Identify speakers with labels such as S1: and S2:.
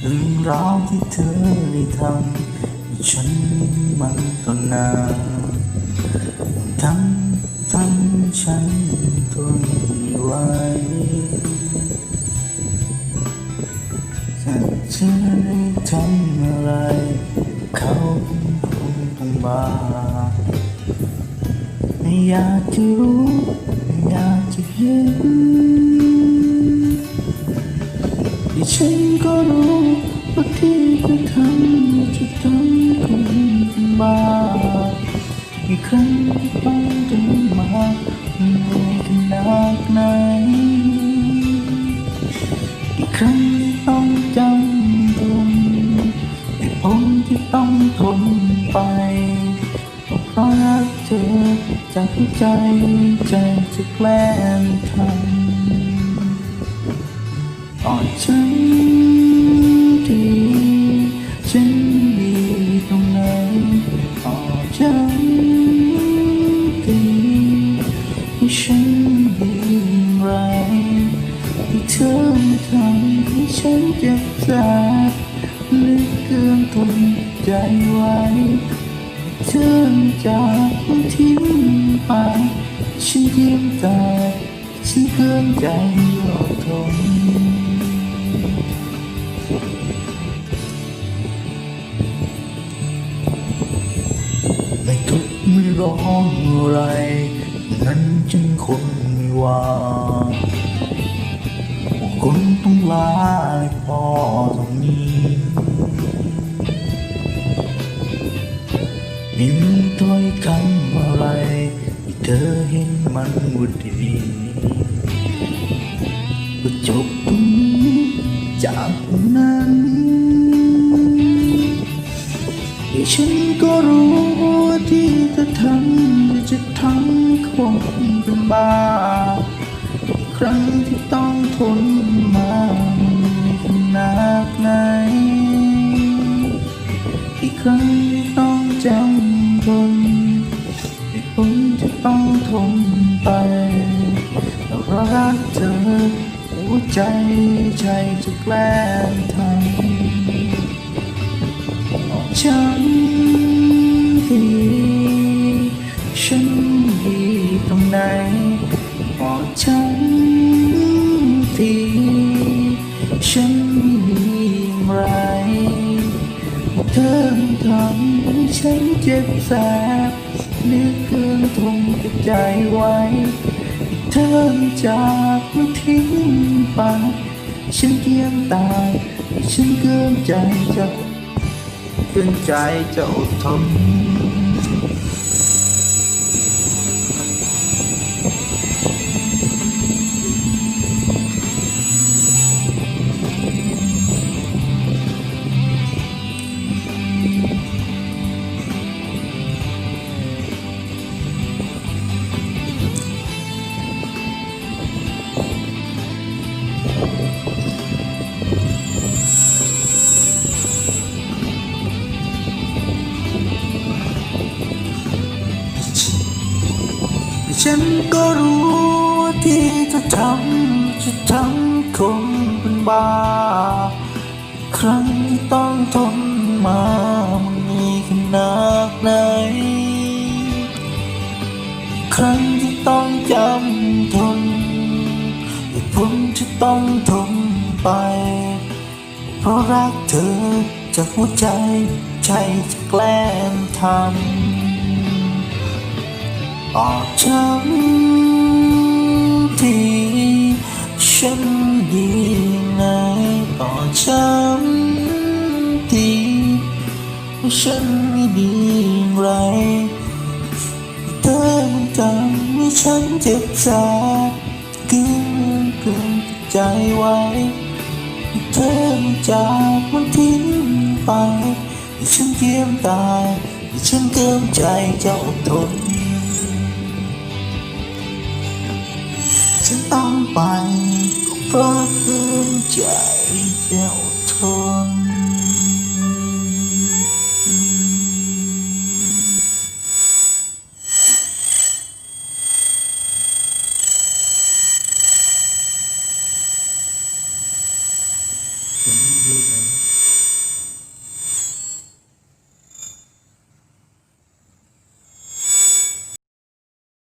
S1: เรื่องราวที่เธอได้ทำให้ฉันมันต้นนาทำทำฉันทนไม่ไหวถ้เธอได้ทำอะไร เขาคงต้องบาไม่อยากจะรู้ไม่อยากจะเห็นที่ฉันก็รู้ ว่ที่เธอทำจะทำคนเป็นบ้าอีกครั้งต้องเดินมาเหนื่อยขนาดไหนอีกครั้งต้องจำทนเหตุผลที่ต้องทนไปก็เพราะรักเธอจากใจใจจะแกล้งทำอ่อนฉัน ทีฉันดีตรงไหนอ่อฉันทีให้ฉันดีอย่างไรที่เธอทำให้ฉันเจ็บแสบลือเกินทนใจไว้เธอจากทิ้งไปฉันยิ้มแต่ฉันเกินใจอดทน ร้องอะไรนั้นจึงคนไม่ว่าว่าคนต้องลาและพอตรงนี้ไมีมีถ้อยคำอะไรที่เธอเห็นมันวุดีก็จบตรงนี้จากนั้น ที่ฉันก็รู้ว่าที่เธอทำจะทำคงเป็นบ้าทุกครั้งที่ต้องทนมาขนาดไหนอีกครั้งที่ต้องจำทนที่ผมจะต้องทนไปเรารักเธอหัวใจใจจะแกล้งทำ ฉันดีฉันดีตรงไหนบอกฉันดีฉันดีอย่างไรเธอทำให้ฉันเจ็บแสบเหลือเกินทนกับใจไว้ เธอจากมาทิ้งไปฉันเกียมตายฉันเกินใจจะ เกินใจจะอดทน ฉันก็รู้ว่าที่จะทำจะทำคงเป็นบ้า ครั้งที่ต้องทนมามันมีขนาดไหน ครั้งที่ต้องจำทนเหตุผลที่ต้องทนไป เพราะรักเธอจากหัวใจใจจะแกล้งทำ บอกฉันทีฉันดีไงบอกฉันทีฉันไม่ดีอย่างไรเธอมันทำให้ฉันเจ็บแสบเกินเกินใจไว้เธอมันจากมันทิ้งไปฉันเกียมตายฉันเกินใจจะอดทน ฉันต้องไป เพราะคืนใจเจะอดทน